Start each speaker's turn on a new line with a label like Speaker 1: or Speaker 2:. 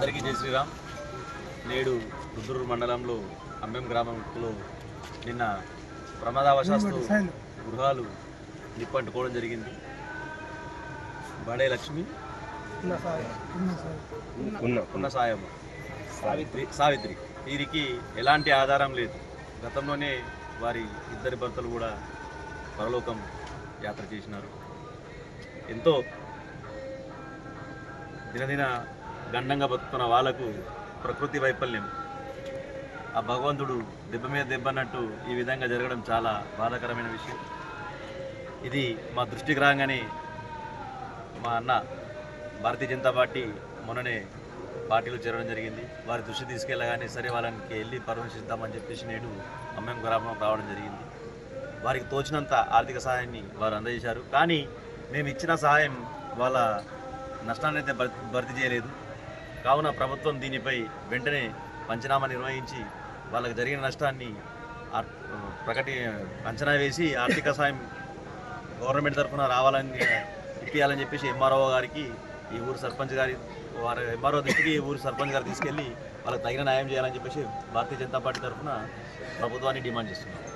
Speaker 1: అందరికీ జై శ్రీరామ్. నేడు రుద్రూరు మండలంలో అమ్మెం గ్రామంలో నిన్న ప్రమాదవశాస్తు గృహాలు నిప్పంటుకోవడం జరిగింది. బడే లక్ష్మి ఉన్న సాయమ్మ సావిత్రి సావిత్రి. వీరికి ఎలాంటి ఆధారం లేదు. గతంలోనే వారి ఇద్దరి భర్తలు కూడా పరలోకం యాత్ర చేసినారు. ఎంతో దినదిన గండంగా బతుకుతున్న వాళ్ళకు ప్రకృతి వైఫల్యం. ఆ భగవంతుడు దెబ్బ మీద దెబ్బన్నట్టు ఈ విధంగా జరగడం చాలా బాధాకరమైన విషయం. ఇది మా దృష్టికి రాగానే మా అన్న భారతీయ జనతా పార్టీ మొన్ననే పార్టీలో చేరడం జరిగింది. వారి దృష్టి తీసుకెళ్ళగానే సరే వాళ్ళకి వెళ్ళి పరామర్శిద్దామని చెప్పేసి నేను అమ్మం గ్రామం రావడం జరిగింది. వారికి తోచినంత ఆర్థిక సహాయాన్ని వారు అందజేశారు. కానీ మేము ఇచ్చిన సహాయం వాళ్ళ నష్టాన్ని అయితే భర్తీ చేయలేదు. కావున ప్రభుత్వం దీనిపై వెంటనే పంచనామా నిర్వహించి వాళ్ళకి జరిగిన నష్టాన్ని ప్రకటి అంచనా వేసి ఆర్థిక సాయం గవర్నమెంట్ తరఫున రావాలని ఇప్పించాలని చెప్పేసి ఎంఆర్ఓ గారికి ఈ ఊరు సర్పంచ్ గారి వారి ఎంఆర్ఓ దృష్టికి ఈ ఊరు సర్పంచ్ గారు తీసుకెళ్ళి వాళ్ళకి తగిన న్యాయం చేయాలని చెప్పేసి భారతీయ జనతా పార్టీ తరఫున ప్రభుత్వాన్ని డిమాండ్ చేస్తున్నాం.